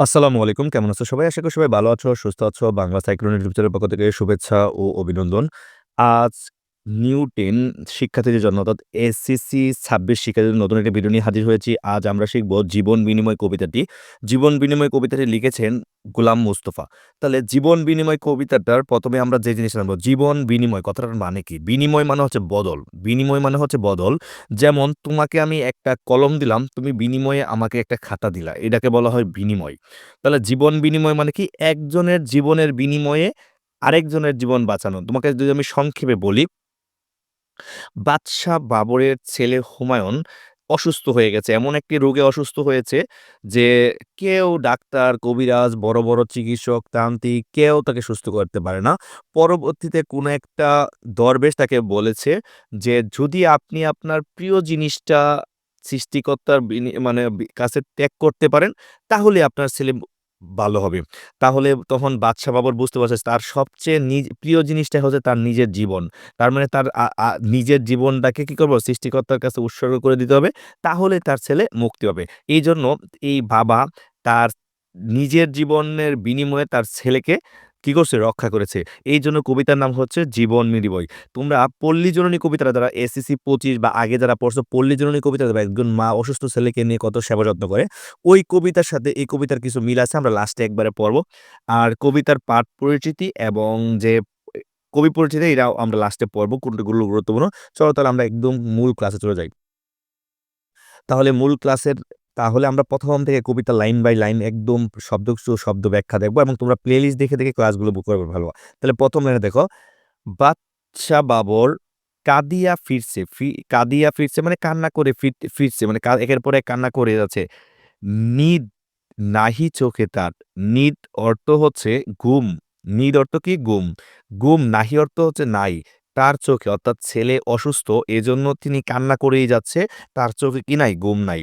আসসালামু আলাইকুম। কেমন আছো সবাই? আশা করি সবাই ভালো আছো, সুস্থ আছো। বাংলা সাইক্লোন ইউটিউব চ্যানেলের পক্ষ থেকে শুভেচ্ছা ও অভিনন্দন। আজ নিউ 10 শিক্ষার্থীদের জন্য অর্থাৎ এসএসসি ২৬ শিক্ষার্থীদের নতুন একটি ভিডিও নিয়ে হাজির হয়েছি। আজ আমরা শিখব জীবন বিনিময় কবিতাটি। জীবন বিনিময় কবিতাটি লিখেছেন গোলাম মুস্তফা তাহলে জীবন বিনিময় কবিতাটার প্রথমে আমরা যে জিনিসটা জানব, জীবন বিনিময় কথাটার মানে কি? বিনিময় মানে হচ্ছে বদল। বিনিময় মানে হচ্ছে বদল। যেমন তোমাকে আমি একটা কলম দিলাম, তুমি বিনিময়ে আমাকে একটা খাতা দিলা। এটাকে বলা হয় বিনিময়। তাহলে জীবন বিনিময় মানে কি? একজনের জীবনের বিনিময়ে আরেকজনের জীবন বাঁচানো। তোমাকে যদি আমি সংক্ষেপে বলি বাদশাহ বাবরের ছেলে হুমায়ুন অসুস্থ হয়ে গেছে। এমন একটি রোগে অসুস্থ হয়েছে যে কেউ ডাক্তার, কবিরাজ, বড়, বড় চিকিৎসক, তান্ত্রিক কেউ তাকে সুস্থ করতে পারে না। পরবর্তীতে কোনো একটা দরবেশ তাকে বলেছে যে, "যদি আপনি আপনার প্রিয় জিনিসটা সৃষ্টিকর্তার মানে কাছে ত্যাগ করতে পারেন, তাহলে আপনার ছেলে ভালো হবে।" তাহলে তখন বাদশাহ বাবর বুঝতে পারছে তার সবচেয়ে নিজ, প্রিয় জিনিসটাই হচ্ছে তার নিজের জীবন। তার মানে তার নিজের জীবনটাকে কি করব সৃষ্টিকর্তার কাছে উৎসর্গ করে দিতে হবে। তাহলে তার ছেলে মুক্তি হবে এই জন্য এই বাবা তার নিজের জীবনের বিনিময়ে তার ছেলেকে কি করছে? রক্ষা করেছে। এই জন্য কবিতার নাম হচ্ছে জীবন বিনিময়। তোমরা পল্লী জননী কবিতাটা যারা এসএসসি ২৫ বা আগে যারা পড়ছো, পল্লী জননী কবিতা যারা একজন মা অসুস্থ ছেলেকে নিয়ে কত সেবা যত্ন করে। ওই কবিতার সাথে এই কবিতার কিছু মিল আছে। আমরা লাস্টে একবারে পড়ব। আর কবিতার পাঠ পরিচিতি এবং যে কবি পরিচিতি, এরাও আমরা লাস্টে পড়ব। কোনগুলো গুরুত্বপূর্ণ। চলো তাহলে আমরা একদম মূল ক্লাসে চলে যাই। তাহলে মূল ক্লাসের তাহলে আমরা প্রথম থেকে কবিতা লাইন বাই লাইন একদম শব্দ শব্দ ব্যাখ্যা দেখব এবং তোমরা প্লেলিস্ট দেখে, দেখে ক্লাসগুলো বুক করবে ভালো। তাহলে ১ম লাইনে দেখো, বাচ্চা বাবর কাঁদিয়া ফিরছে। কাঁদিয়া ফিরছে মানে কান্না করে ফির ফিরছে মানে একের পর এক কান্না করে যাচ্ছে। নিদ নাহি চোখে তার। নিদ অর্থ হচ্ছে গুম নিদ অর্থ কি? গুম গুম নাহি অর্থ হচ্ছে নাই। তার চোখে অর্থাৎ ছেলে অসুস্থ এজন্য তিনি কান্না করেই যাচ্ছে। তার চোখে কি নাই? ঘুম নাই।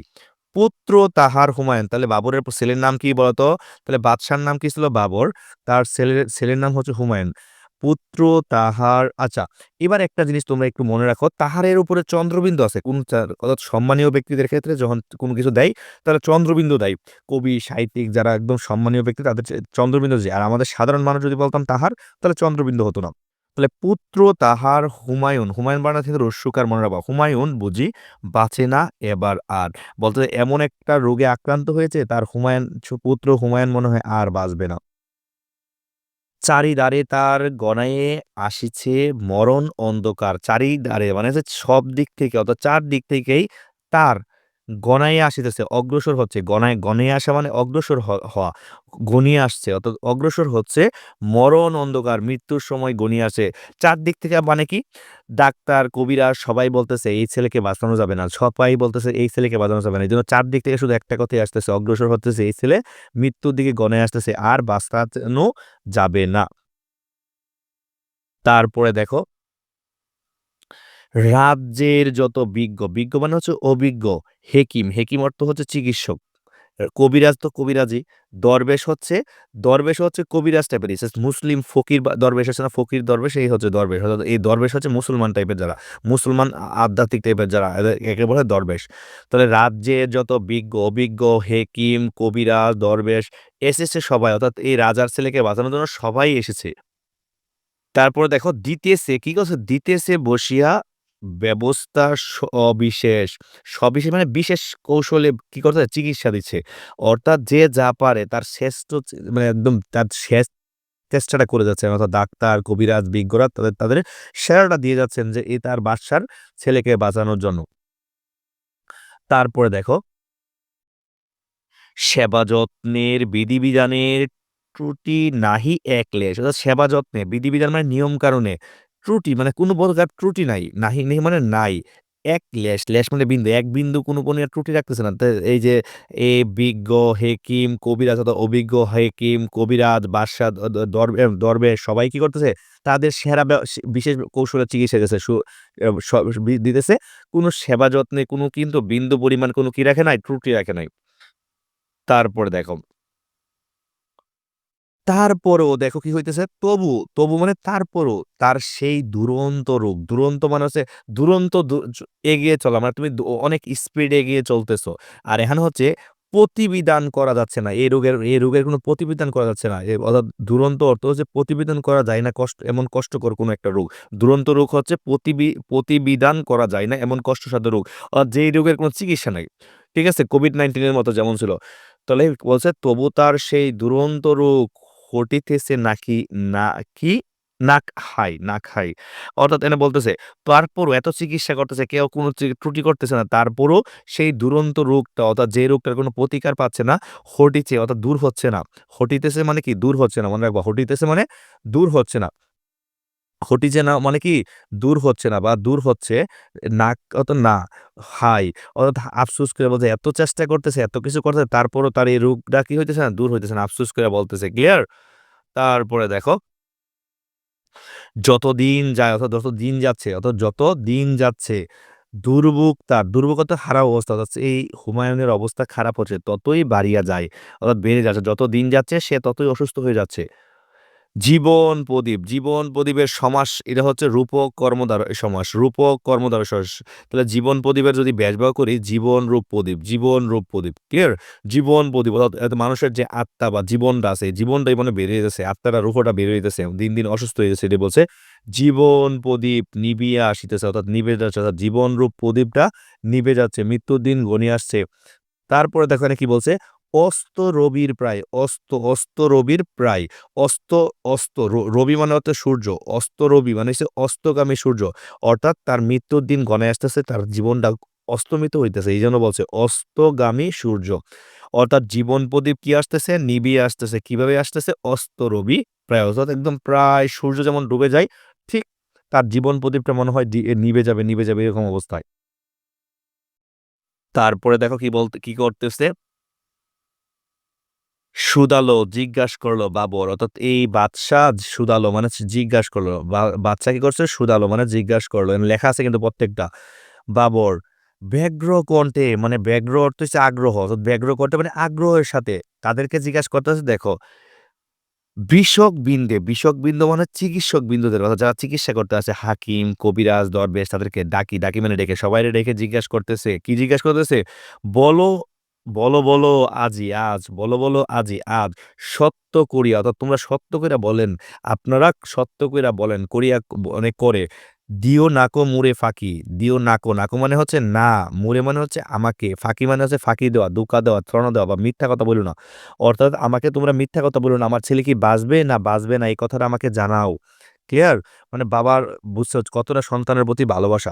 পুত্র তাহার হুমায়ুন। তাহলে বাবরের ছেলের নাম কি বলতো? তাহলে বাদশার নাম কি ছিল? বাবর। তার ছেলের ছেলের নাম হচ্ছে হুমায়ুন। পুত্র তাহার আচ্ছা, এবার একটা জিনিস তোমরা একটু মনে রাখো, তাহারের উপরে চন্দ্রবিন্দু আছে। কোন অর্থাৎ সম্মানীয় ব্যক্তিদের ক্ষেত্রে যখন কোনো কিছু দেয়, তাহলে চন্দ্রবিন্দু দেয়। কবি, সাহিত্যিক যারা একদম সম্মানীয় ব্যক্তি তাদের চন্দ্রবিন্দু যায়। আর আমাদের সাধারণ মানুষ যদি বলতাম তাহার, তাহলে চন্দ্রবিন্দু হতো না। তাহলে পুত্র তাহার হুমায়ুন, হুমায়ুন বানান থেকে রস্যকার মনে রাখবা। হুমায়ুন বুঝি বাঁচে না এবার আর। বলতে এমন একটা রোগে আক্রান্ত হয়েছে তার হুমায়ুন পুত্র হুমায়ুন মনে হয় আর বাঁচবে না। চারিদারে তার গণায়ে আসিছে মরণ অন্ধকার। চারিদারে মানে সব দিক থেকে অর্থাৎ চারদিক থেকেই তার গণাইয়া আসিতেছে, অগ্রসর হচ্ছে। গণায় গণিয়ে আসা মানে অগ্রসর হওয়া। ঘনিয়ে আসছে অর্থাৎ অগ্রসর হচ্ছে মরণ অন্ধকার, মৃত্যুর সময় ঘনিয়ে আসে। চারদিক থেকে মানে কি? ডাক্তার, কবিরা সবাই বলতেছে এই ছেলেকে বাঁচানো যাবে না। সবাই বলতেছে এই ছেলেকে বাঁচানো যাবে না। এজন্য চারদিক থেকে শুধু একটা কথাই আসতেছে, অগ্রসর হতেছে এই ছেলে মৃত্যুর দিকে গণায় আসতেছে। আর বাঁচানো যাবে না। তারপরে দেখো রাজ্যের যত বিজ্ঞ, বিজ্ঞ মানে হচ্ছে অভিজ্ঞ, হেকিম, হেকিম অর্থ হচ্ছে চিকিৎসক। কবিরাজ তো কবিরাজই। দরবেশ হচ্ছে দরবেশ হচ্ছে কবিরাজ টাইপের। মুসলিম ফকির দরবেশ আছে না? ফকির দরবেশ এই হচ্ছে দরবেশ। অর্থাৎ এই দরবেশ হচ্ছে মুসলমান টাইপের যারা। মুসলমান আধ্যাত্মিক টাইপের যারা একে বলে দরবেশ। তাহলে রাজ্যের যত বিজ্ঞ, অভিজ্ঞ, হেকিম, কবিরাজ, দরবেশ এসেছে সবাই অর্থাৎ এই রাজার ছেলেকে বাঁচানোর জন্য সবাই এসেছে। তারপরে দেখো দিতেছে, কি করছে? দিতেছে বসিয়া ব্যবস্থা সবিশেষ। সবিশেষ মানে বিশেষ কৌশলে কি করতেছে? চিকিৎসা দিচ্ছে। অর্থাৎ যে যা পারে তার শ্রেষ্ঠ মানে একদম তার শেষ চেষ্টাটা করে যাচ্ছেন। অর্থাৎ ডাক্তার, কবিরাজ, বিজ্ঞরা তাদের তাদের সেরাটা দিয়ে যাচ্ছেন যে এই তার বাদশার ছেলেকে বাঁচানোর জন্য। তারপরে দেখো সেবা যত্নের বিধি-বিধানের ত্রুটি নাহি এক লেশ। অর্থাৎ সেবা যত্নে বিধি-বিধান মানে নিয়ম কানুনে ত্রুটি মানে কোনো প্রকার ত্রুটি নাই। নাহি নেই মানে নাই। এক লেশ, লেশ মানে বিন্দু। এক বিন্দু কোনো কোনো ত্রুটি রাখতেছে না। এই যে এ বিজ্ঞ, হেকিম, কবিরাজ অথবা অভিজ্ঞ হেকিম, কবিরাজ, বাদশা, দ দ দরবে সবাই কি করতেছে? তাদের সেরা বিশেষ কৌশলে চিকিৎসা দিতেছে। দিতেছে। কোনো সেবা যত্নে কোনো কিন্তু বিন্দু পরিমাণ কোনো কি রাখে নাই? ত্রুটি রাখে নাই। তারপরে দেখো তারপরেও দেখো কি হইতেছে? তবু, তবু মানে তারপরও তার সেই দুরন্ত রূপ। দুরন্ত মানে হচ্ছে দুরন্ত এগিয়ে চলা মানে তুমি অনেক স্পিডে এগিয়ে চলতেছো। আর এখানে হচ্ছে প্রতিবিধান করা যাচ্ছে না। এই রোগের এই রোগের কোনো প্রতিবিধান করা যাচ্ছে না। অর্থাৎ দুরন্ত অর্থ হচ্ছে প্রতিবিধান করা যায় না কষ্ট এমন কষ্টকর কোনো একটা রোগ। দুরন্ত রোগ হচ্ছে প্রতিবি প্রতিবিধান করা যায় না এমন কষ্টসাধ্য রোগ। যেই রোগের কোনো চিকিৎসা নাই। ঠিক আছে? কোভিড নাইন্টিনের মতো যেমন ছিল। তাহলে বলছে তবু তার সেই দুরন্ত রোগ হটিতেছে নাকি না কি না খাই না খাই। অর্থাৎ এনে বলতেছে তারপরও এত চিকিৎসা করতেছে কেউ কোনো ত্রুটি করতেছে না। তারপরও সেই দুরন্ত রোগটা অর্থাৎ যে রোগটার কোনো প্রতিকার পাচ্ছে না, হটিছে অর্থাৎ দূর হচ্ছে না। হটিতেছে মানে কি? দূর হচ্ছে না। মনে রাখব হটিতেছে মানে দূর হচ্ছে না। হটিছে না মানে কি? দূর হচ্ছে না বা দূর হচ্ছে না অত না হাই অর্থাৎ আফসোস করে বলছে এত চেষ্টা করতেছে, এত কিছু করতেছে তারপরও তার এই রোগটা কি হইতেছে না? দূর হইতেছে না। আফসোস করে বলতেছে। ক্লিয়ার? তারপরে দেখো যত দিন যায় অর্থাৎ যত দিন যাচ্ছে অর্থাৎ যত দিন যাচ্ছে দুর্ভোগ তার দুর্ভোগতা খারাপ অবস্থা অর্থাৎ এই হুমায়ুনের অবস্থা খারাপ হচ্ছে ততই বাড়িয়া যায় অর্থাৎ বেড়ে যাচ্ছে যত দিন যাচ্ছে সে ততই অসুস্থ হয়ে যাচ্ছে জীবন প্রদীপ, জীবন প্রদীপের সমাস, এটা হচ্ছে রূপক কর্মদ্বার সমাস, রূপক কর্মদ্বার সমাস। তাহলে জীবন প্রদীপের যদি ব্যাসবাহ করি, জীবন রূপ প্রদীপ, জীবন রূপ প্রদীপ ক্লিয়ার জীবন প্রদীপ, অর্থাৎ মানুষের যে আত্মা বা জীবনটা আছে জীবনটাই মানে বেরিয়ে যেতেছে আত্মাটা, রূপটা বেড়ে যেতেছে দিন দিন অসুস্থ হয়ে যাচ্ছে, এটা বলছে, জীবন প্রদীপ নিবিয়া আসিতেছে, অর্থাৎ নিবে যাচ্ছে, অর্থাৎ জীবন রূপ প্রদীপটা নিবে যাচ্ছে, মৃত্যুর দিন গণিয়ে আসছে। তারপরে দেখো কি বলছে অস্ত রবির প্রায়, অস্ত অস্ত রবির প্রায়, অস্ত অস্ত রবি মানে হচ্ছে সূর্য, অস্ত রবি মানে হচ্ছে অস্তগামী সূর্য। অর্থাৎ তার মৃত্যুর দিন গণে আসতেছে, তার জীবনটা অস্তমিত হইতেছে এই জন্য বলছে অস্তগামী সূর্য। অর্থাৎ জীবন প্রদীপ কি আসতেছে? নিবিয়ে আসতেছে। কীভাবে আসতেছে? অস্ত রবি প্রায়, অর্থাৎ একদম প্রায় সূর্য যেমন ডুবে যায়, ঠিক তার জীবন প্রদীপটা মনে হয় নিভে যাবে, নিবে যাবে, এরকম অবস্থায়। তারপরে দেখো কি বলতে, কি করতেছে? সুদালো জিজ্ঞাস করল বাবর অর্থাৎ এই বাদশাহ সুদালো মানে জিজ্ঞাস করল। বা- বাদশা কি করছে? সুদালো মানে জিজ্ঞাস করল। লেখা আছে কিন্তু প্রত্যেকটা। বাবর ব্যগ্র কণ্ঠে মানে ব্যগ্র অর্থ হচ্ছে আগ্রহ, অর্থাৎ ব্যগ্র কণ্ঠে মানে আগ্রহের সাথে তাদেরকে জিজ্ঞাসা করতে করতেছে দেখো বিষক বিন্দে বিষক বিন্দু মানে চিকিৎসক বিন্দুদের অর্থাৎ যারা চিকিৎসা করতে আছে হাকিম, কবিরাজ, দরবেশ তাদেরকে ডাকি ডাকি মানে ডেকে সবাই ডেকে জিজ্ঞাসা করতেছে। কি জিজ্ঞাসা করতেছে? বলো বলো বলো, আজি, আজ, বলো বলো, আজি, আজ, সত্য করিয়া, অর্থাৎ তোমরা সত্য কইরা বলেন, আপনারা সত্য কইরা বলেন, করিয়া অনেক করে, দিও নাকো মুড়ে ফাঁকি, দিও নাকো নাকো মানে হচ্ছে না, মুড়ে মানে হচ্ছে আমাকে, ফাঁকি মানে হচ্ছে ফাঁকি দেওয়া দুকা দেওয়া ত্রণা দেওয়া বা মিথ্যা কথা বলো না, অর্থাৎ আমাকে তোমরা মিথ্যা কথা বলো না, আমার ছেলে কি বাঁচবে না বাঁচবে না এই কথাটা আমাকে জানাও ক্লিয়ার মানে বাবার বুঝতে হচ্ছে কতটা সন্তানের প্রতি ভালোবাসা।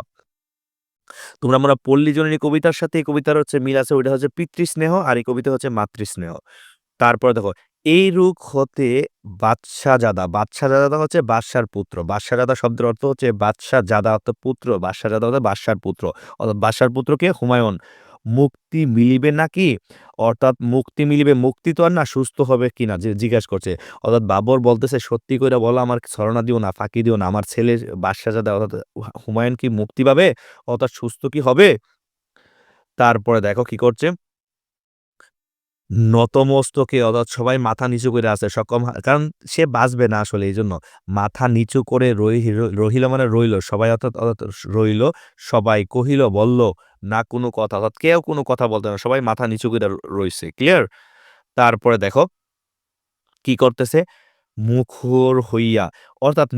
তোমরা আমরা পল্লী জননী কবিতার সাথে, এই কবিতার হচ্ছে মিল আছে, ওইটা হচ্ছে পিতৃস্নেহ আর এই কবিতা হচ্ছে মাতৃস্নেহ। তারপর দেখো এই রূপ হতে বাদশাহজাদা বাদশাহজাদা হচ্ছে বাদশার পুত্র। বাদশাহজাদা শব্দের অর্থ হচ্ছে বাদশাহজাদা অর্থ পুত্র, বাদশাহজাদা হচ্ছে বাদশার পুত্র। অর্থাৎ বাদশার পুত্রকে হুমায়ুন মুক্তি মিলিবে নাকি? অর্থাৎ মুক্তি মিলিবে, মুক্তি তো আর না, সুস্থ হবে কি না যে জিজ্ঞাসা করছে। অর্থাৎ বাবর বলতেছে, সত্যি করে বলো আমার ছড়না দিও না, ফাঁকি দিও না, আমার ছেলে বাদশাহজাদা অর্থাৎ হুমায়ুন কি মুক্তি পাবে? অর্থাৎ সুস্থ কি হবে? তারপরে দেখো কি করছে। নতমস্তকে অর্থাৎ সবাই মাথা নিচু করে আছে সকম কারণ সে বাঁচবে না আসলে এই জন্য মাথা নিচু করে রহি- রহিল মানে রইল। সবাই অর্থাৎ রইল, সবাই কহিল, বলল, না, কোনো কথা। অর্থাৎ কেউ কোনো কথা বলতে না। সবাই মাথা নিচু করে রইছে। ক্লিয়ার তারপরে দেখো, কি করতেছে? মুখর হইয়া অর্থাৎ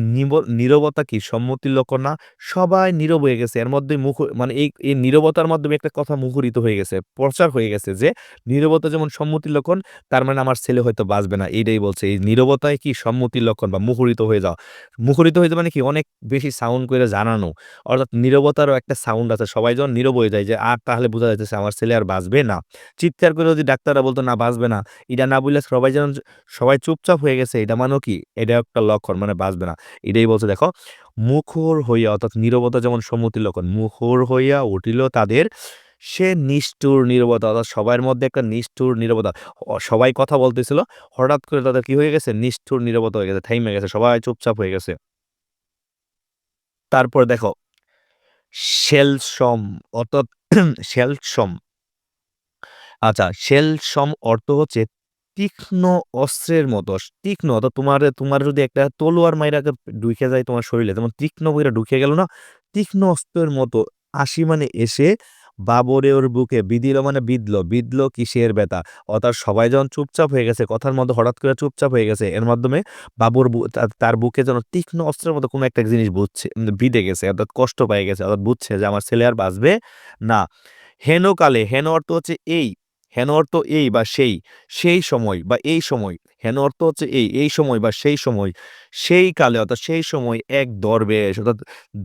নীরবতা কি? সম্মতির লক্ষণ না? সবাই নীরব হয়ে গেছে। এর মধ্যে মুখ মানে এই এই নীরবতার মাধ্যমে একটা কথা মুখরিত হয়ে গেছে, প্রচার হয়ে গেছে যে, নীরবতা যেমন সম্মতির লক্ষণ তার মানে আমার ছেলে হয়তো বাঁচবে না, এইটাই বলছে। এই নীরবতায় কি সম্মতির লক্ষণ বা মুখরিত হয়ে যাওয়া? মুখরিত হয়ে যাওয়া মানে কি? অনেক বেশি সাউন্ড করে জানানো। অর্থাৎ নীরবতারও একটা সাউন্ড আছে। সবাই যখন নীরব হয়ে যায় যে, আর তাহলে বোঝা যাচ্ছে আমার ছেলে আর বাঁচবে না। চিৎকার করে যদি ডাক্তাররা বলতো, না, বাঁচবে না। এটা না বললে সবাই যেন, সবাই চুপচাপ হয়ে গেছে। এটা মানেও কি? এটা একটা লক্ষণ মানে বাঁচবে না। এটাই বলছে, দেখো, মুখর হইয়া, অর্থাৎ নীরবতা যেমন সম্মতি লক্ষণ, মুখর হইয়া উঠিল তাদের, সে নিষ্ঠুর নীরবতা, অর্থাৎ সবার মধ্যে একটা নিষ্ঠুর নীরবতা। সবাই কথা বলতেছিল, হঠাৎ করে তাদের কি হয়ে গেছে? নিষ্ঠুর নীরবতা হয়ে গেছে থেমে গেছে, সবাই চুপচাপ হয়ে গেছে। তারপর দেখো শেলসম অর্থাৎ শেলসম আচ্ছা শেলসম অর্থ হচ্ছে তীক্ষ্ণ অস্ত্রের মতো, তীক্ষ্ণ অর্থাৎ তোমার তোমার যদি একটা তলোয়ার মাইরা ঢুকে যায় তোমার শরীরে, যেমন তীক্ষ্ণ বইরা ঢুকে গেল না, তীক্ষ্ণ অস্ত্রের মতো আসি মানে এসে বাবরের বুকে বিধিল মানে বিঁধল বিঁধল কিসের ব্যথা? অর্থাৎ সবাই যখন চুপচাপ হয়ে গেছে, কথার মধ্যে হঠাৎ করে চুপচাপ হয়ে গেছে, এর মাধ্যমে বাবুর তার বুকে যেন তীক্ষ্ণ অস্ত্রের মতো কোনো একটা জিনিস বুঝছে বিঁধে গেছে, অর্থাৎ কষ্ট পেয়ে গেছে, অর্থাৎ বুঝছে যে আমার ছেলে আর বাঁচবে না। হেনকালে, হেন অর্থ হচ্ছে এই হেন অর্থ এই বা সেই সেই সময় বা এই সময় হেন অর্থ হচ্ছে এই এই সময় বা সেই সময়, সেই কালে অর্থাৎ সেই সময় এক দরবেশ, অর্থাৎ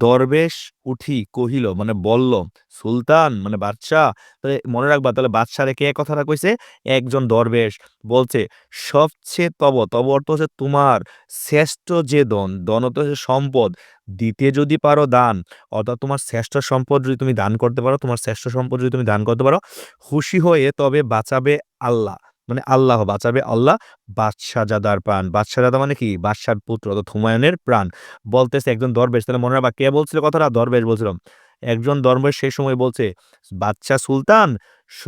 দরবেশ উঠি কহিল মানে বলল, সুলতান মানে বাদশাহ, তাহলে মনে রাখবা, তাহলে বাদশারে কে কথাটা কইছে? একজন দরবেশ বলছে, সবচেয়ে তব তব অর্থ হচ্ছে তোমার শ্রেষ্ঠ যে দন দন অর্থ হচ্ছে সম্পদ, দিতে যদি পারো দান, অর্থাৎ তোমার শ্রেষ্ঠ সম্পদ যদি তুমি দান করতে পারো, তোমার শ্রেষ্ঠ সম্পদ যদি তুমি দান করতে পারো, খুশি হয়ে তবে বাঁচাবে আল্লাহ। মানে আল্লাহ বাঁচাবে। আল্লাহ বাদশাহজাদার প্রাণ। বাদশাহজাদা মানে কি? বাদশার পুত্র অর্থাৎ হুমায়ুনের প্রাণ। বলতেছে একজন দরবেশ। তাহলে মনে রাখবা কে বলছিল কথাটা? দরবেশ বলছিল। একজন দরবেশ সেই সময় বলছে, বাদশাহ সুলতান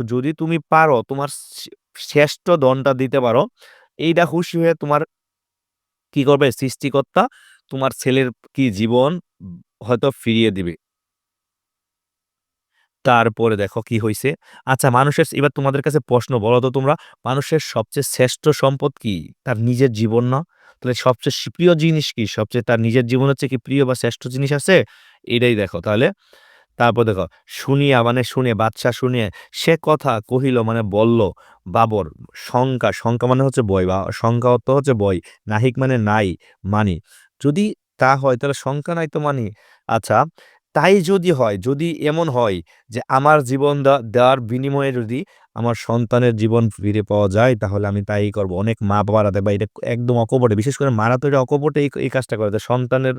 যদি তুমি পারো, তোমার শ্রেষ্ঠ দনটা দিতে পারো এইটা খুশি হয়ে তোমার কি করবে? সৃষ্টিকর্তা তোমার ছেলের কি জীবন হয়তো ফিরিয়ে দিবে। তারপরে দেখো কি হইছে। আচ্ছা মানুষের এবার তোমাদের কাছে প্রশ্ন, বলো তো তোমরা, মানুষের সবচেয়ে শ্রেষ্ঠ সম্পদ কি? তার নিজের জীবন না? তাহলে সবচেয়ে প্রিয় জিনিস কি? সবচেয়ে তার নিজের জীবন হচ্ছে কি প্রিয় বা শ্রেষ্ঠ জিনিস আছে? এটাই দেখো তাহলে। তারপর দেখো, শুনিয়া মানে শুনে, বাদশা শুনিয়ে সে কথা কহিল মানে বলল, বাবর, শঙ্কা শঙ্কা মানে হচ্ছে বই বা শঙ্কা অর্থ হচ্ছে বই নাহিক মানে নাই, মানি। যদি তা হয় তাহলে শঙ্কা নাই তো মানি। আচ্ছা তাই যদি হয়, যদি এমন হয় যে আমার জীবন দেওয়ার বিনিময়ে যদি আমার সন্তানের জীবন ফিরে পাওয়া যায়, তাহলে আমি তাই করব। অনেক মা বাবারা দেখবা এটা একদম অকপটে, বিশেষ করে মারা তো এটা অকপটে এই এই কাজটা করে সন্তানের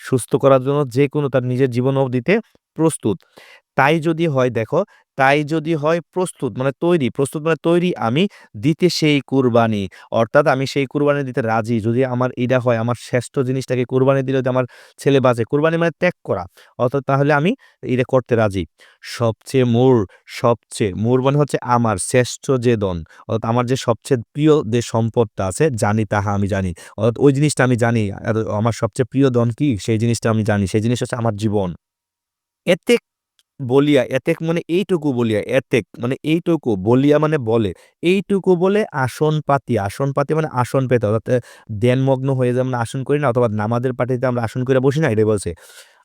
সুস্থ করার জন্য যে কোনো তার নিজের জীবনও দিতে প্রস্তুত। তাই যদি হয়, দেখো তাই যদি হয় প্রস্তুত মানে তৈরি, প্রস্তুত মানে তৈরি আমি দিতে সেই কুরবানি। অর্থাৎ আমি সেই কুরবানি দিতে রাজি। যদি আমার এটা হয়, আমার শ্রেষ্ঠ জিনিসটাকে কুরবানি দিলে যদি আমার ছেলে বাঁচে, কুরবানি মানে ত্যাগ করা। অর্থাৎ তাহলে আমি এটা করতে রাজি। সবচেয়ে মোর সবচেয়ে মোর মানে হচ্ছে আমার শ্রেষ্ঠ যে দন অর্থাৎ আমার যে সবচেয়ে প্রিয় যে সম্পদটা আছে, জানি তাহা আমি জানি। অর্থাৎ ওই জিনিসটা আমি জানি। আমার সবচেয়ে প্রিয় দন কি? সেই জিনিসটা আমি জানি। সেই জিনিস হচ্ছে আমার জীবন। এতেক বলিয়া, এতেক মানে এইটুকু বলিয়া, এতেক মানে এইটুকু বলিয়া মানে বলে, এইটুকু বলে আসন পাতি আসন পাতি মানে আসন পেতে, অর্থাৎ ধ্যানমগ্ন হয়ে যেমন আসন করি না, অথবা নামাজের পাটিতে আমরা আসন করে বসি না, এটাই বলছে।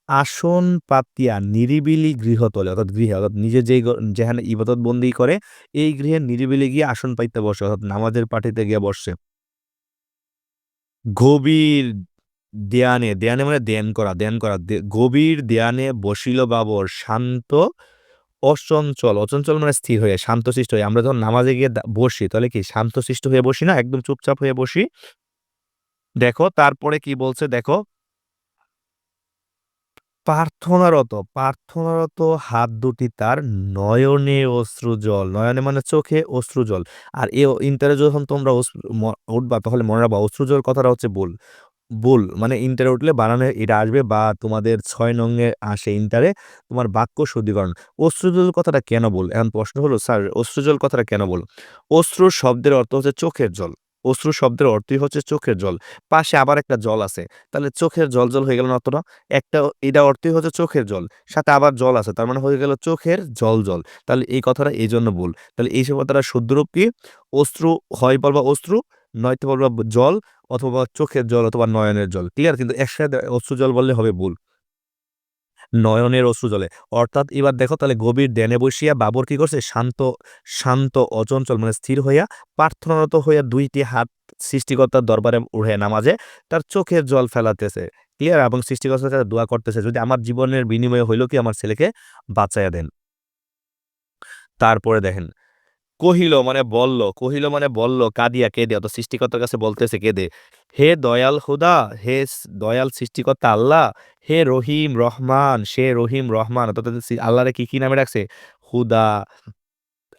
আসন পাতিয়া নিরিবিলি গৃহতলে অর্থাৎ গৃহে, অর্থাৎ নিজে যেই যেখানে ইবাদত বন্দি করে, এই গৃহে নিরিবিলি গিয়ে আসন পাইতে বসে, অর্থাৎ নামাজের পাটিতে গিয়ে বসে। গভীর ধ্যানে ধ্যানে মানে ধ্যান করা ধ্যান করা। গভীর ধ্যানে বসিল বাবর, শান্ত, অচঞ্চল। অচঞ্চল মানে স্থির হয়ে শান্তশিষ্ট হয়ে। আমরা যখন নামাজে গিয়ে বসি, তাহলে কি শান্তশিষ্ট হয়ে বসি না? একদম চুপচাপ হয়ে বসি? দেখো, তারপরে কি বলছে? দেখো। প্রার্থনারত প্রার্থনারত হাত দুটি তার নয়নে অশ্রুজল নয়নে মানে চোখে অশ্রুজল আর এ, ইন্টারে যখন তোমরা উঠবা, তাহলে মনে রাখবা অশ্রুজল কথাটা হচ্ছে বুল। বুল মানে ইন্টারে উঠলে বানানে এটা আসবে বা তোমাদের ছয় নঙ্গে আসে ইন্টারে তোমার বাক্য শুদ্ধিকরণ অশ্রুজল কথাটা কেন বল? এখন প্রশ্ন হলো, স্যার, অশ্রুজল কথাটা কেন বল? অশ্রু শব্দের অর্থ হচ্ছে চোখের জল। অশ্রু শব্দের অর্থই হচ্ছে চোখের জল। পাশে আবার একটা জল আছে। তাহলে চোখের জল জল হয়ে গেল না অতটা একটা, এটা অর্থই হচ্ছে চোখের জল। সাথে আবার জল আছে, তার মানে হয়ে গেল চোখের জল জল। তাহলে এই কথাটা এই জন্য বল। তাহলে এই সব কথাটা শুদ্ধরূপ কি? অশ্রু হয় বল বা অশ্রু নয়তো বলবা জল অথবা চোখের জল অথবা নয়নের জল। ক্লিয়ার কিন্তু একসাথে অশ্রু জল বললে হবে ভুল। নয়নের অশ্রু জলে। অর্থাৎ এবার দেখো তাহলে গভীর ড্যানে বসিয়া বাবর কি করছে? শান্ত শান্ত, অচঞ্চল মানে স্থির হইয়া প্রার্থনারত হইয়া দুইটি হাত সৃষ্টিকর্তার দরবারে উঠে নামাজে তার চোখের জল ফেলাতেছে। ক্লিয়ার এবং সৃষ্টিকর্তার কাছে দোয়া করতেছে, যদি আমার জীবনের বিনিময়ে হইল কি আমার ছেলেকে বাঁচাইয়া দেন? তারপরে দেখেন কহিল মানে বলল, কহিল মানে বলল, কাঁদিয়া কেঁদে অত সৃষ্টিকর্তার কাছে বলতেছে কেঁদে, হে দয়াল খুদা, হে দয়াল সৃষ্টিকর্তা আল্লাহ, হে রহিম রহমান, সে রহিম রহমান অর্থাৎ আল্লাহরে কি কি নামে রাখছে হুদা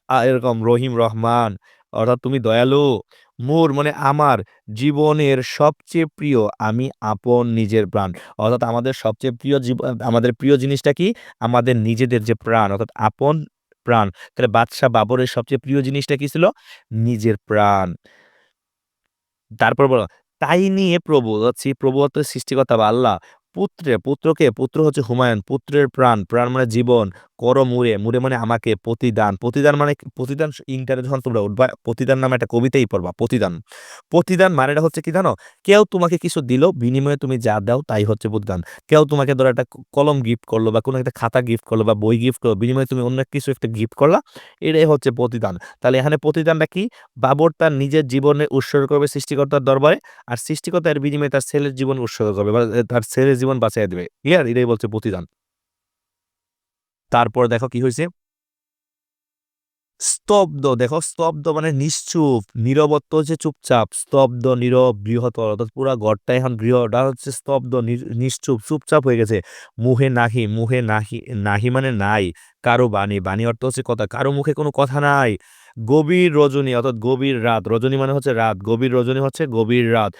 এরকম রহিম রহমান অর্থাৎ তুমি দয়ালু, মোর মানে আমার, জীবনের সবচেয়ে প্রিয়, আমি আপন নিজের প্রাণ, অর্থাৎ আমাদের সবচেয়ে প্রিয় আমাদের প্রিয় জিনিসটা কি? আমাদের নিজেদের যে প্রাণ, অর্থাৎ আপন প্রাণ। তাহলে বাদশাহ বাবরের সবচেয়ে প্রিয় জিনিসটা কি ছিল? নিজের প্রাণ। তারপর বলো, তাই নিয়ে প্রভু হচ্ছে প্রভু হচ্ছে সৃষ্টিকর্তা বা আল্লাহ পুত্রে পুত্রকে পুত্র হচ্ছে হুমায়ুন। পুত্রের প্রাণ। প্রাণ মানে জীবন। করো মুড়ে মুড়ে মানে আমাকে প্রতিদান প্রতিদান মানে প্রতিদান ইন্টারে যখন তোমরা উঠবা, প্রতিদান নামে একটা কবিতাই পড়বা, প্রতিদান। প্রতিদান মানেটা হচ্ছে কি জানো? কেউ তোমাকে কিছু দিল, বিনিময়ে তুমি যা দাও তাই হচ্ছে প্রতিদান। কেউ তোমাকে ধরো একটা কলম গিফট করল বা কোনো একটা খাতা গিফট করল বা বই গিফট করল, বিনিময়ে তুমি অন্য কিছু একটা গিফট করলা, এটাই হচ্ছে প্রতিদান। তাহলে এখানে প্রতিদানটা কি? বাবর তার নিজের জীবনে উৎসর্গ করবে সৃষ্টিকর্তার দরবারে, আর সৃষ্টিকর্তার বিনিময়ে তার ছেলের জীবন উৎসর্গ করবে বা তার ছেলের জীবন বাঁচিয়ে দেবে। ক্লিয়ার এটাই বলছে প্রতিদান। তারপর দেখো কি হয়েছে স্তব্ধ, দেখো স্তব্ধ মানে নিশ্চুপ নীরবত্ব হচ্ছে চুপচাপ, স্তব্ধ, নীরব, বৃহত্তর, অর্থাৎ পুরা ঘরটা এখন গৃহটা হচ্ছে স্তব্ধ নিশ্চুপ, চুপচাপ হয়ে গেছে। মুহে নাহি মুহে নাহি নাহি মানে নাই, কারও বাণী বাণী অর্থ হচ্ছে কথা, কারও মুখে কোনো কথা নাই। গভীর রজনী, অর্থাৎ গভীর রাত, রজনী মানে হচ্ছে রাত, গভীর রজনী হচ্ছে গভীর রাত।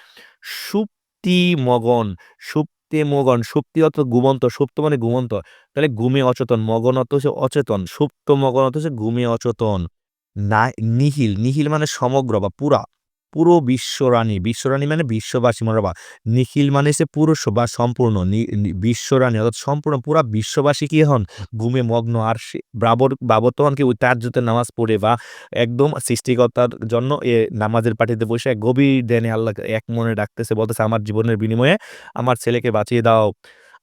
সুপ্তি মগন সুপ সুপ্তে মগন, সুপ্তি অত ঘুমন্ত, সুপ্ত মানে ঘুমন্ত। তাহলে ঘুমে অচেতন, মগন অত হচ্ছে অচেতন, সুপ্ত মগন অর্থ হচ্ছে ঘুমে অচেতন। না নিহিল নিহিল মানে সমগ্র বা পুরা। পুরো বিশ্বরানী বিশ্বরানী মানে বিশ্ববাসী মনোবা নিখিল মানে সে পুরুষ বা সম্পূর্ণ বিশ্বরানী অর্থাৎ সম্পূর্ণ, পুরা বিশ্ববাসী কি হন? ঘুমে মগ্ন, আর সে বাবর বাবর তখন কি তাজ্জুতের নামাজ পড়ে বা একদম সৃষ্টিকর্তার জন্য এ নামাজের পাঠিতে বসে গভীর দেনে আল্লাহ এক মনে ডাকতেছে, বলতেছে, আমার জীবনের বিনিময়ে আমার ছেলেকে বাঁচিয়ে দাও।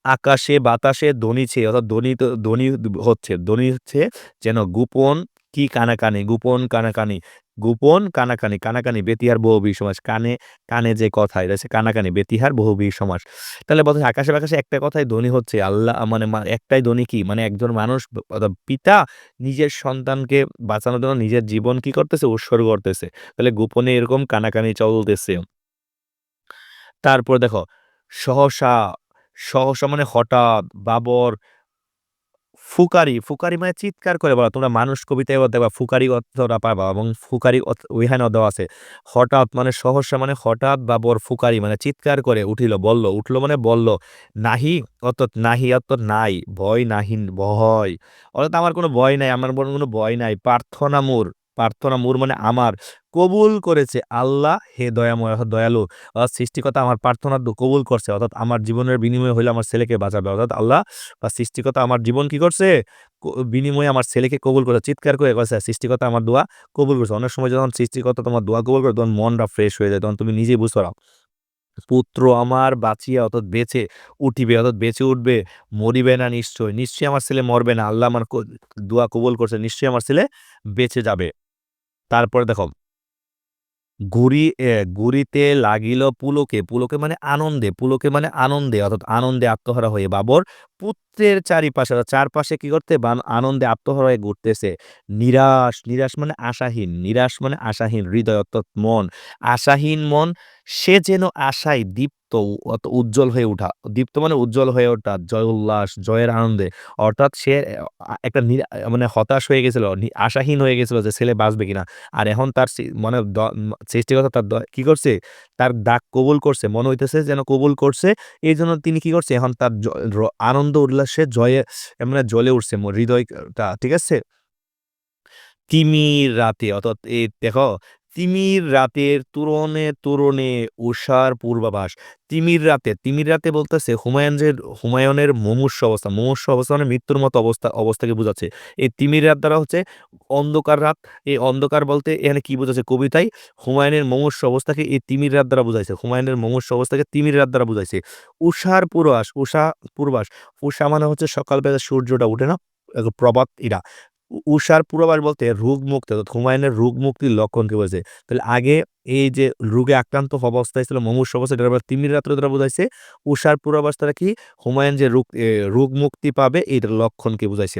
আকাশে, বাতাসে ধ্বনিছে অর্থাৎ ধ্বনি ধ্বনি হচ্ছে ধ্বনি হচ্ছে যেন গোপন কি কানাকানি, গোপন কানাকানি। গোপন কানাকানি কানাকানি বেতিহার বহুবী সমাস। কানে কানে যে কথা এটা হচ্ছে কানাকানি বেতিহার বহুবী সমাস। তাহলে বলতে আকাশে বাকাশে একটা কথাই ধ্বনি হচ্ছে, আল্লাহ মানে একটাই ধ্বনি কি? মানে একজন মানুষ পিতা নিজের সন্তানকে বাঁচানোর জন্য নিজের জীবন কি করতেছে? উৎসর্গ করতেছে। তাহলে গোপনে এরকম কানাকানি চলতেছে। তারপর দেখো, সহসা সহসা মানে হঠাৎ, বাবর ফুকারি, ফুকারি মানে চিৎকার করে বলা। তোমরা মানুষ কবিতায় দেখবা ফুকারি অর্থটা পাবা এবং ফুকারি ওইখানে দেওয়া আছে। হঠাৎ মানে সহসা মানে হঠাৎ বা বর ফুকারি মানে চিৎকার করে উঠিল, বলল। উঠল মানে বলল। নাহি অর্থাৎ নাহি অর্থাৎ নাই। ভয় নাহিন ভয়। অর্থাৎ আমার কোনো ভয় নাই, আমার কোনো ভয় নাই। প্রার্থনা মোর প্রার্থনা মোর মানে আমার কবুল করেছে। আল্লাহ, হে দয়াময় দয়ালু, অর্থাৎ সৃষ্টিকতা আমার প্রার্থনা কবুল করছে, অর্থাৎ আমার জীবনের বিনিময়ে হইলে আমার ছেলেকে বাঁচাবে, অর্থাৎ আল্লাহ, বা সৃষ্টিকতা আমার জীবন কি করছে? বিনিময়ে আমার ছেলেকে কবুল করে চিৎকার করে করেছে সৃষ্টিকতা আমার দোয়া কবুল করছে। অনেক সময় যখন সৃষ্টিকতা তোমার দোয়া কবুল করে, তখন মনটা ফ্রেশ হয়ে যায়, তখন তুমি নিজেই বুঝতে পারো, পুত্র আমার বাঁচিয়া অর্থাৎ বেঁচে উঠিবে, অর্থাৎ বেঁচে উঠবে, মরিবে না নিশ্চয়। নিশ্চয়ই আমার ছেলে মরবে না, আল্লাহ আমার দোয়া কবুল করছে, নিশ্চয়ই আমার ছেলে বেঁচে যাবে। তারপরে দেখো, গুড়ি গুড়িতে লাগিল পুলকে পুলকে মানে আনন্দে, পুলকে মানে আনন্দে, অর্থাৎ আনন্দে আত্মহারা হয়ে বাবর পুত্রের চারিপাশে চারপাশে কি করতে আনন্দে আত্মহারা হয়ে ঘুরতেছে। নিরাশ নিরাশ মানে আশাহীন, নিরাশ মানে আশাহীন হৃদয় অর্থাৎ মন। আশাহীন মন, সে যেন আশায় দীপ্ত উজ্জ্বল হয়ে ওঠা দীপ্ত মানে উজ্জ্বল হয়ে ওঠা, জয় উল্লাস, জয়ের আনন্দে। অর্থাৎ সে একটা মানে হতাশ হয়ে গেছিল আশাহীন হয়ে গেছিল যে ছেলে বাঁচবে কিনা। আর এখন তার মানে সৃষ্টিকতা তার কি করছে? তার ডাক কবুল করছে। মনে হইতেছে যেন কবুল করছে। এই জন্য তিনি কি করছে? এখন তার আনন্দ উল্লাসে জয়ে মানে জলে উঠছে হৃদয়টা ঠিক আছে? তিমির রাতে অর্থাৎ এই দেখো তিমির রাতের তুরনে তুরনে উষার পূর্বাভাস। তিমির রাতে তিমির রাতে বলতেছে হুমায়ুনের হুমায়ুনের মুমূর্ষ অবস্থা। মুমূর্ষ অবস্থা মানে মৃত্যুর মতো অবস্থা, অবস্থাকে বোঝাচ্ছে। এই তিমির রাত দ্বারা হচ্ছে অন্ধকার রাত। এই অন্ধকার বলতে এখানে কি বোঝাচ্ছে কবিতায়? হুমায়ুনের মুমূর্ষ অবস্থাকে এই তিমির রাত দ্বারা বুঝাইছে। হুমায়ুনের মুমূর্ষ অবস্থাকে তিমির রাত দ্বারা বোঝাইছে। উষার পূর্বাস উষা পূর্বাস। উষা মানে হচ্ছে সকালবেলা সূর্যটা উঠে না? প্রবাদ ইরা। উষার পূর্বাভাস বলতে রোগ মুক্তি অর্থাৎ হুমায়ুনের রোগ মুক্তির লক্ষণকে বোঝে তাহলে আগে এই যে রোগে আক্রান্ত অবস্থায় ছিল মমুষ অবস্থা এটা তিমির রাত্র দ্বারা বোঝাইছে উষার পূর্বাভাস তারা কি? হুমায়ুন যে রোগ রোগ মুক্তি পাবে এইটার লক্ষণকে বুঝাইছে?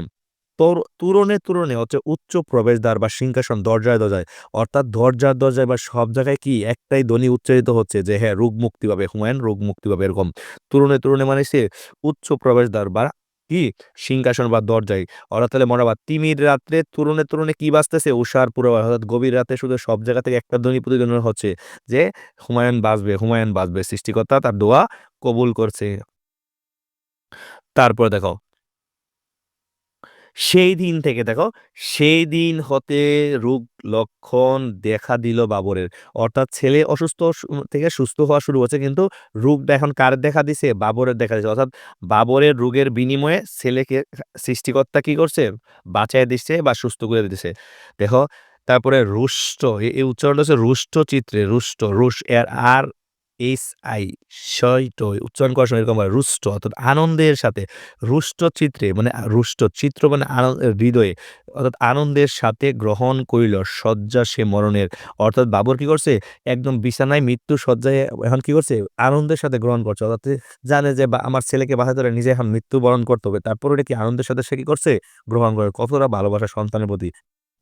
তোর তুরনে তুরনে হচ্ছে উচ্চ প্রবেশদ্বার বা সিংহাসন দরজায় দরজায়, অর্থাৎ দরজার দরজায় বা সব জায়গায় কি একটাই ধ্বনি উচ্চারিত হচ্ছে যে হ্যাঁ রোগ মুক্তি পাবে হুমায়ুন রোগ মুক্তি পাবে, এরকম। তুরনে তুরনে মানে সে উচ্চ প্রবেশদ্বার বা কি সিংহাসন বা দরজায়? অর্থাৎ তাহলে মনে তিমির রাত্রে তরুণে তরুণে কি বাঁচতেছে উষার পুরো অর্থাৎ গভীর রাতে শুধু সব জায়গা থেকে একটা ধ্বনি প্রতিধ্বনি হচ্ছে যে, হুমায়ুন বাঁচবে হুমায়ুন বাঁচবে সৃষ্টিকর্তা তার দোয়া কবুল করছে। তারপর দেখো সেই দিন থেকে দেখো, সেই দিন হতে রোগ লক্ষণ দেখা দিল বাবরের। অর্থাৎ ছেলে অসুস্থ থেকে সুস্থ হওয়া শুরু হচ্ছে কিন্তু রোগটা এখন কার দেখা দিছে? বাবরের দেখা দিছে। অর্থাৎ বাবরের রোগের বিনিময়ে ছেলেকে সৃষ্টিকর্তা কি করছে? বাঁচায় দিচ্ছে বা সুস্থ করে দিতেছে। দেখো তারপরে রুষ্ট এই উচ্চারণটা হচ্ছে রুষ্ট চিত্রে রুষ্ট রুশ এর আর এইচ আই ষয়ট উচ্চারণ করার সময় এরকম রুষ্ট, অর্থাৎ আনন্দের সাথে, রুষ্ট চিত্রে মানে রুষ্ট চিত্র মানে আন হৃদয়ে, অর্থাৎ আনন্দের সাথে গ্রহণ করিল, শয্যা সে মরণের। অর্থাৎ বাবর কি করছে? একদম বিছানায় মৃত্যু শয্যায়, এখন কি করছে? আনন্দের সাথে গ্রহণ করছে। অর্থাৎ জানে যে, বা, আমার ছেলেকে বাঁচাতে ধরে নিজে এখন মৃত্যুবরণ করতে হবে। তারপরেও এটা কি আনন্দের সাথে সে কি করছে? গ্রহণ করে। কতটা ভালোবাসা সন্তানের প্রতি।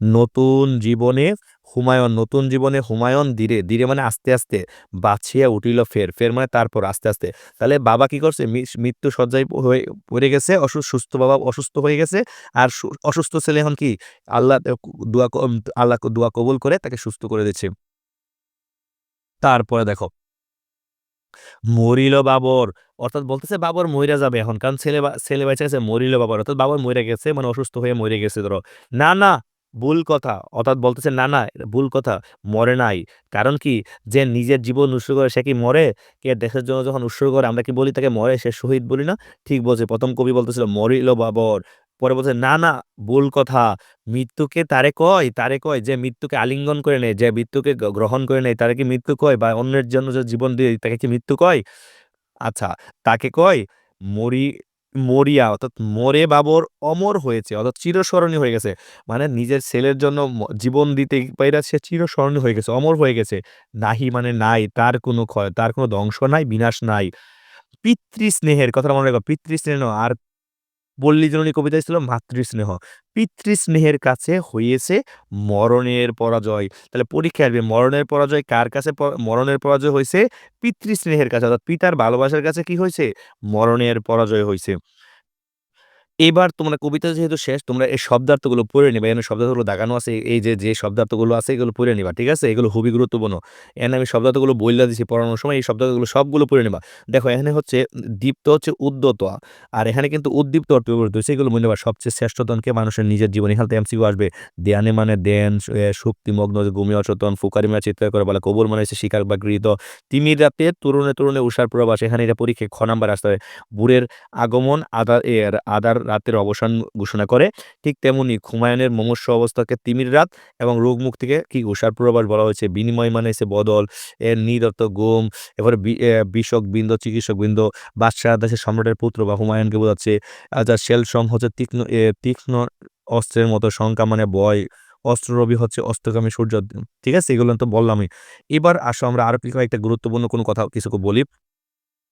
নতুন জীবনে হুমায়ূন, নতুন জীবনে হুমায়ূন ধীরে, ধীরে মানে আস্তে, আস্তে বাছিয়া উঠিল ফের। ফের মানে তারপর আস্তে, আস্তে। তাহলে বাবা কি করছে? মৃত্যু শয্যায় হয়ে পড়ে গেছে। অসু সুস্থ বাবা অসুস্থ হয়ে গেছে। আর অসুস্থ ছেলে এখন কি? আল্লাহ দোয়া আল্লাহ দোয়া কবুল করে তাকে সুস্থ করে দিচ্ছে। তারপরে দেখো মরিল বাবর। অর্থাৎ বলতেছে বাবর মইরা যাবে এখন। কারণ ছেলে ছেলে বাইচা গেছে মরিল বাবর। অর্থাৎ বাবর মইরা গেছে মানে অসুস্থ হয়ে মরে গেছে ধরো। না, না ভুল কথা। অর্থাৎ বলতেছে না, না ভুল কথা। মরে নাই। কারণ কি? যে নিজের জীবন উৎসর্গ করে সে কি মরে? কে দেশের জন্য যখন উৎসর্গ করে আমরা কি বলি তাকে মরে? সে শহীদ বলি না? ঠিক বলছে। প্রথম কবি বলতেছিল মরিল বাবর। পরে বলছে না, না ভুল কথা। মৃত্যুকে তারে কয়, তারে কয় যে মৃত্যুকে আলিঙ্গন করে নেয়, যে মৃত্যুকে গ্রহণ করে নেয় তারে কি মৃত্যু কয়? বা অন্যের জন্য যে জীবন দিয়ে তাকে কি মৃত্যু কয়? আচ্ছা তাকে কয় মরি মরিয়া অর্থাৎ মরে বাবর অমর হয়েছে অর্থাৎ চিরস্মরণীয় হয়ে গেছে। মানে নিজের ছেলের জন্য জীবন দিতে পাইরা সে চিরস্মরণীয় হয়ে গেছে, অমর হয়ে গেছে। নাহি মানে নাই, তার কোনো ক্ষয়, তার কোনো ধ্বংস নাই, বিনাশ নাই। পিতৃস্নেহের কথাটা মনে রাখো পিতৃস্নেহ আর পল্লী জননী কবিতায় ছিল, মাতৃস্নেহ। পিতৃস্নেহের কাছে হয়েছে মরণের পরাজয়। তাহলে পরীক্ষায় আসবে, মরণের পরাজয় কার কাছে মরণের পরাজয় হয়েছে পিতৃস্নেহের কাছে, অর্থাৎ পিতার ভালোবাসার কাছে কি হয়েছে মরণের পরাজয় হইছে। এবার তোমরা কবিতা যেহেতু শেষ তোমরা এই শব্দার্থগুলো পড়ে নিবা। এখানে শব্দার্থগুলো দাগানো আছে। এই যে, যে শব্দার্থগুলো আছে এগুলো পড়ে নিবা। ঠিক আছে? এগুলো খুবই গুরুত্বপূর্ণ। এখানে আমি শব্দার্থগুলো বইলা দিছি পড়ানোর সময় এই শব্দার্থগুলো সবগুলো পড়ে নিবা। দেখো এখানে হচ্ছে দীপ্ত হচ্ছে উদ্যত। আর এখানে কিন্তু উদ্দীপ্ত অর্থ ব্যবহৃত হইছে। এগুলো মনে। সবচেয়ে শ্রেষ্ঠতনকে মানুষের নিজের জীবনে এখানে তো এমসিকিউ আসবে। দেয়ানে মানে দেন, যে ঘুমিয়ে অচেতন, ফুকারি মানে চিৎকার করে বলা, কবুল মানে হচ্ছে শিকার বা গৃহীত। তিমির রাতে তরুণে, তরুণে উষার প্রবাস। এখানে এটা পরীক্ষায় খ নাম্বার আসতে হবে। ভোরের আগমন আদা এর আদার রাতের অবসান ঘোষণা করে। ঠিক তেমনি হুমায়ূনের মুমূর্ষু অবস্থাকে তিমির রাত এবং রোগ মুক্তিকে কি উষার প্রবাস বলা হয়েছে। বিনিময় মানে হচ্ছে বদল, এর নীর অর্থ গুম, এরপরে বি এ বিষকবৃন্দ, চিকিৎসকবৃন্দ, বাদশাহ দেশের সম্রাটের পুত্র বা হুমায়ূনকে বোঝাচ্ছে। আচ্ছা শেলসম হচ্ছে তীক্ষ্ণ তীক্ষ্ণ অস্ত্রের মতো শঙ্কা মানে ভয়। অস্ত্ররবি হচ্ছে অস্তগামী সূর্য। ঠিক আছে? এগুলো তো বললামই। এবার আসো আমরা আরও কি কয়েকটা গুরুত্বপূর্ণ কোনো কথা কিছু বলি।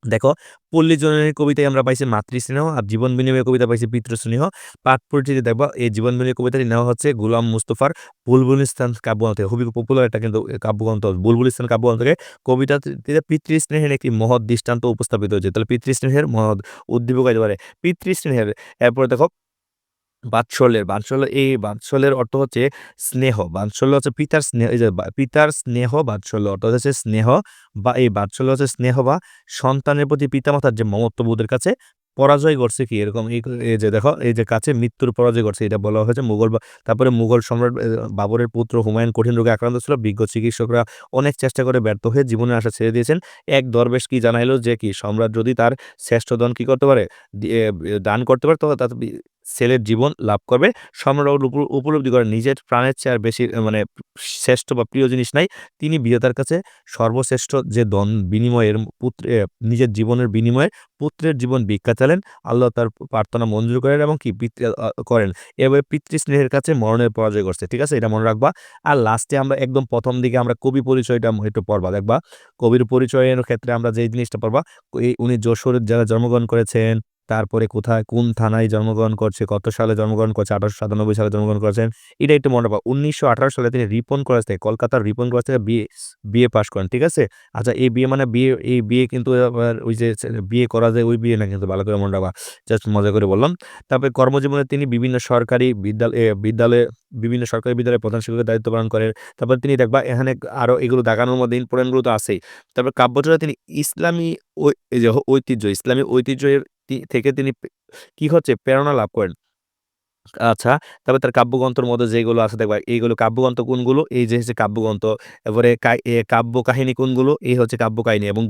দেখো, পল্লী জননীর কবিতায় আমরা পাইছি মাতৃস্নেহ আর জীবন বিনিময়ের কবিতা পাইছি পিতৃস্নেহ। পাঠ দেখবা, এই জীবন বিনিময় কবিতাটি নেওয়া হচ্ছে গুলাম মুস্তফার বুলবুলিস্তান কাব্যগ্রন্থ থেকে। খুবই পপুলার একটা কিন্তু কাব্যগ্রন্থ বুলবুলিস্তান কাব্যগ্রন্থ থেকে কবিতাটিতে পিতৃস্নেহের একটি মহৎ দৃষ্টান্ত উপস্থাপিত হয়েছে। তাহলে পিতৃস্নেহের মহৎ উদ্দীপক হতে পারে। পিতৃস্নেহের, এরপরে দেখো বাৎসল্যের, বাৎসল্য এই বাৎসল্যের অর্থ হচ্ছে স্নেহ। বাৎসল্য হচ্ছে পিতার স্নেহ এই যে পিতার স্নেহ বাৎসল্য অর্থ হচ্ছে স্নেহ বা এই বাৎসল্য হচ্ছে স্নেহ বা সন্তানের প্রতি পিতামাতার যে মমত্ববোধের কাছে পরাজয় করছে কি এরকম এই যে দেখো এই যে কাছে মৃত্যুর পরাজয় করছে এটা বলা হয়েছে মুঘল তারপরে মুঘল সম্রাট বাবরের পুত্র হুমায়ুন কঠিন রোগে আক্রান্ত ছিল। বিজ্ঞ চিকিৎসকরা অনেক চেষ্টা করে ব্যর্থ হয়ে জীবনের আশা ছেড়ে দিয়েছেন। এক দরবেশ কি জানাইলো যে কি সম্রাট যদি তার শ্রেষ্ঠ ধন কি করতে পারে? দান করতে পারে বি ছেলের জীবন লাভ করবে। সম্রাট উপ উপলব্ধি করে নিজের প্রাণের চেয়ে আর বেশি মানে শ্রেষ্ঠ বা প্রিয় জিনিস নাই। তিনি বিধাতার কাছে সর্বশ্রেষ্ঠ যে ধন বিনিময়ের পুত্রে নিজের জীবনের বিনিময়ে পুত্রের জীবন ভিক্ষা চাইলেন। আল্লাহ তার প্রার্থনা মঞ্জুর করেন এবং কি পিতৃ করেন। এভাবে পিতৃস্নেহের কাছে মরণের পরাজয় করছে। ঠিক আছে? এটা মনে রাখবা। আর লাস্টে আমরা একদম প্রথম দিকে আমরা কবি পরিচয়টা একটু পড়বা দেখবা। কবির পরিচয়ের ক্ষেত্রে আমরা যেই জিনিসটা পড়বা উনি যশোরের জেলায় জন্মগ্রহণ করেছেন। তারপরে কোথায় কোন থানায় জন্মগ্রহণ করছে, কত সালে জন্মগ্রহণ করছে, ১৮৯৭ সালে জন্মগ্রহণ করেছেন। এটা একটু মনে রাখবা। ১৯১৮ সালে তিনি রিপন কলেজ থেকে কলকাতার রিপন কলেজ থেকে বিএ বিএ পাশ করেন। ঠিক আছে? আচ্ছা এই বিএ মানে বিএ এই বিএ কিন্তু ওই যে বিয়ে করা যায় ওই বিয়ে না কিন্তু ভালো করে মনে রাখবা। জাস্ট মজা করে বললাম। তারপরে কর্মজীবনে তিনি বিভিন্ন সরকারি বিদ্যালয়ে বিদ্যালয়ে বিভিন্ন সরকারি বিদ্যালয়ে প্রধান শিক্ষকের দায়িত্ব পালন করেন। তারপর তিনি দেখবা এখানে আরও এগুলো দেখানোর মধ্যে ইম্পোর্টেন্টগুলো তো আছেই। তারপর কাব্যচর্যায় তিনি ইসলামী ঐতিহ্য, ইসলামী ঐতিহ্যের থেকে তিনি কি হচ্ছে প্রেরণা লাভ করেন। আচ্ছা। তবে তার কাব্যগ্রন্থের মধ্যে যেগুলো আছে দেখবা এইগুলো কাব্যগ্রন্থ কোনগুলো? এই যে হচ্ছে কাব্যগ্রন্থ। এরপরে কাই এ কাব্য কাহিনী কোনগুলো? এই হচ্ছে কাব্য কাহিনী এবং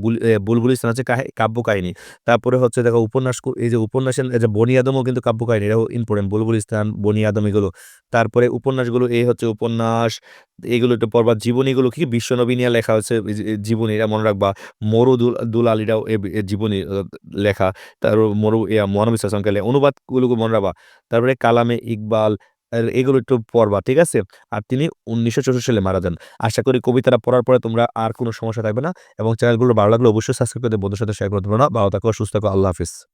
বুলবুল হচ্ছে কাহি কাব্য কাহিনী। তারপরে হচ্ছে দেখো উপন্যাস এই যে উপন্যাসের যে বনি আদমও কিন্তু কাব্য কাহিনী। এটাও ইম্পোর্টেন্ট। বুলবুল ইসলাম, বনি আদম এগুলো। তারপরে উপন্যাসগুলো এই হচ্ছে উপন্যাস, এগুলো একটু পড়বা। জীবনীগুলো কি বিশ্বনবী নিয়ে লেখা যে জীবনী এটা মনে রাখবা। মরু দুল আলীরাও এ জীবনী লেখা। তারপর মরু ইয়া মহানবী সাল্লাল্লাহু আলাইহি ওয়াসাল্লাম অনুবাদগুলো মনে রাখবা। তারপরে কালামে ইকবাল এগুলো একটু পড়বা। ঠিক আছে? আর তিনি ১৯৬৪ সালে মারা যান। আশা করি কবিতাটা পড়ার পরে তোমরা আর কোনো সমস্যা থাকবে না এবং চ্যানেলগুলো ভালো লাগলে অবশ্যই সাবস্ক্রাইব করে বন্ধুদের সাথে শেয়ার করতে ভুলো না। ভালো থাকো, সুস্থ থাকো। আল্লাহ হাফেজ।